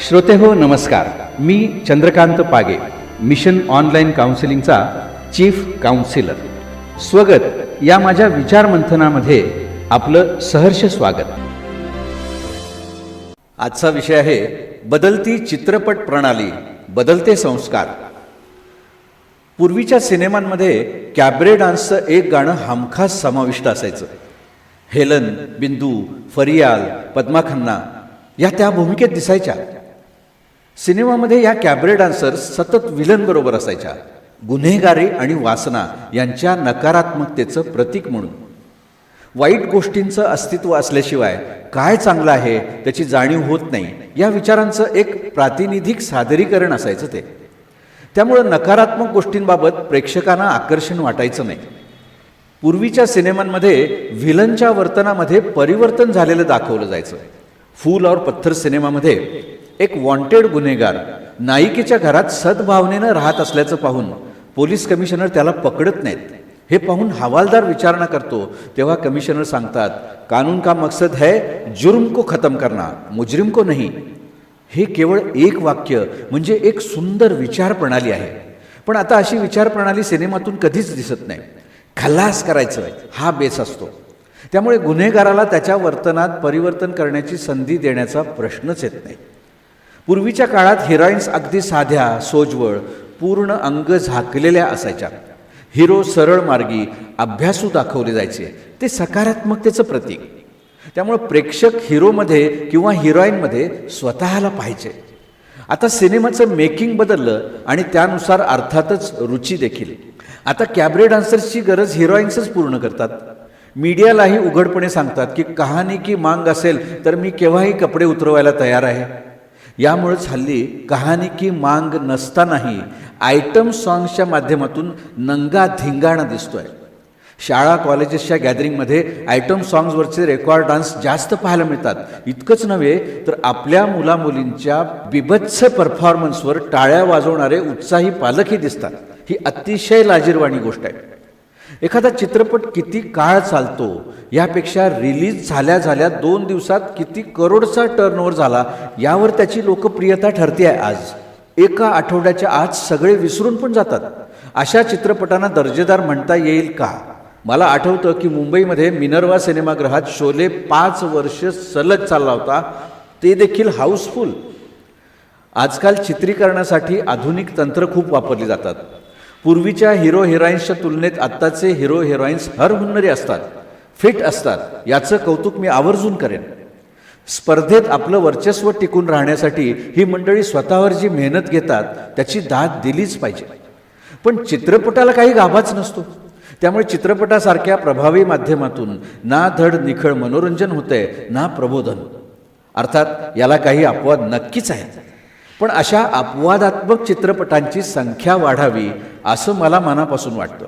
श्रोते हो नमस्कार. मी चंद्रकांत पागे मिशन ऑनलाईन काउन्सिलिंगचा चीफ काउन्सिलर. स्वगत. या माझ्या विचार मंथनामध्ये आपलं सहर्ष स्वागत. आजचा विषय आहे बदलती चित्रपट प्रणाली बदलते संस्कार. पूर्वीच्या सिनेमांमध्ये कॅबरे डान्सचं एक गाणं हमखास समाविष्ट असायचं. हेलन बिंदू फरियाल पद्मा खन्ना या त्या भूमिकेत दिसायच्या. सिनेमामध्ये या कॅबरे डान्सर्स सतत विलन बरोबर असायच्या. गुन्हेगारी आणि वासना यांच्या नकारात्मकतेचं प्रतीक म्हणून. वाईट गोष्टींचं अस्तित्व असल्याशिवाय काय चांगलं आहे त्याची जाणीव होत नाही या विचारांचं एक प्रातिनिधिक सादरीकरण असायचं ते. त्यामुळं नकारात्मक गोष्टींबाबत प्रेक्षकांना आकर्षण वाटायचं नाही. पूर्वीच्या सिनेमांमध्ये व्हिलनच्या वर्तनामध्ये परिवर्तन झालेलं दाखवलं जायचं. फूल और पत्थर सिनेमामध्ये एक वॉन्टेड गुन्हेगार. नायिकेच्या घरात सद्भावनेनं राहत असल्याचं पाहून पोलीस कमिशनर त्याला पकडत नाहीत. हे पाहून हवालदार विचारणा करतो. तेव्हा कमिशनर सांगतात कानून का मकसद है? जुर्म को खतम करना. मुजरिम को नाही. हे केवळ एक वाक्य म्हणजे एक सुंदर विचार प्रणाली आहे. पण आता अशी विचार प्रणाली सिनेमातून कधीच दिसत नाही. खल्लास करायचं हा बेस असतो. त्यामुळे गुन्हेगाराला त्याच्या वर्तनात परिवर्तन करण्याची संधी देण्याचा प्रश्नच येत नाही. पूर्वीच्या काळात हिरोईन्स अगदी साध्या सोजवळ पूर्ण अंग झाकलेल्या असायच्या. हिरो सरळ मार्गी अभ्यासू दाखवले जायचे. ते सकारात्मकतेचं प्रतीक. त्यामुळं प्रेक्षक हिरोमध्ये किंवा हिरोईनमध्ये स्वतःला पाहिजे आता सिनेमाचं मेकिंग बदललं आणि त्यानुसार अर्थातच रुची देखील. आता कॅबरे डान्सर्सची गरज हिरोईन्सच पूर्ण करतात. मीडियालाही उघडपणे सांगतात की कहाणी की मांग असेल तर मी केव्हाही कपडे उतरवायला तयार आहे. यामुळेच हल्ली कहाणी की मांग नसतानाही आयटम सॉंग्सच्या माध्यमातून नंगा धिंगाणा दिसतोय. शाळा कॉलेजेसच्या गॅदरिंगमध्ये आयटम सॉंग्सवरचे रेकॉर्ड डान्स जास्त पाहायला मिळतात. इतकंच नव्हे तर आपल्या मुलामुलींच्या बिभत्स परफॉर्मन्सवर टाळ्या वाजवणारे उत्साही पालकही दिसतात. ही अतिशय लाजीरवाणी गोष्ट आहे. एखादा चित्रपट किती काळ चालतो यापेक्षा रिलीज झाल्या झाल्या दोन दिवसात किती करोडचा टर्नओव्हर झाला यावर त्याची लोकप्रियता ठरते आहे आज. एका आठवड्याच्या आत सगळे विसरून पण जातात. अशा चित्रपटांना दर्जेदार म्हणता येईल का? मला आठवतं की मुंबईमध्ये मिनर्वा सिनेमागृहात शोले पाच वर्ष सलग चालला होता. ते देखील हाऊसफुल. आजकाल चित्रीकरणासाठी आधुनिक तंत्र खूप वापरली जातात. पूर्वीच्या हिरो हिरोईन्सच्या तुलनेत आत्ताचे हिरो हिरोईन्स हरहुन्नरी असतात फिट असतात. याचं कौतुक मी आवर्जून करेन. स्पर्धेत आपलं वर्चस्व टिकून राहण्यासाठी ही मंडळी स्वतःवर जी मेहनत घेतात त्याची दाद दिलीच पाहिजे. पण चित्रपटाला काही गाभाच नसतो. त्यामुळे चित्रपटासारख्या प्रभावी माध्यमातून ना धड निखळ मनोरंजन होतंय ना प्रबोधन. अर्थात याला काही अपवाद नक्कीच आहेत. पण अशा अपवादात्मक चित्रपटांची संख्या वाढावी असं मला मनापासून वाटतं.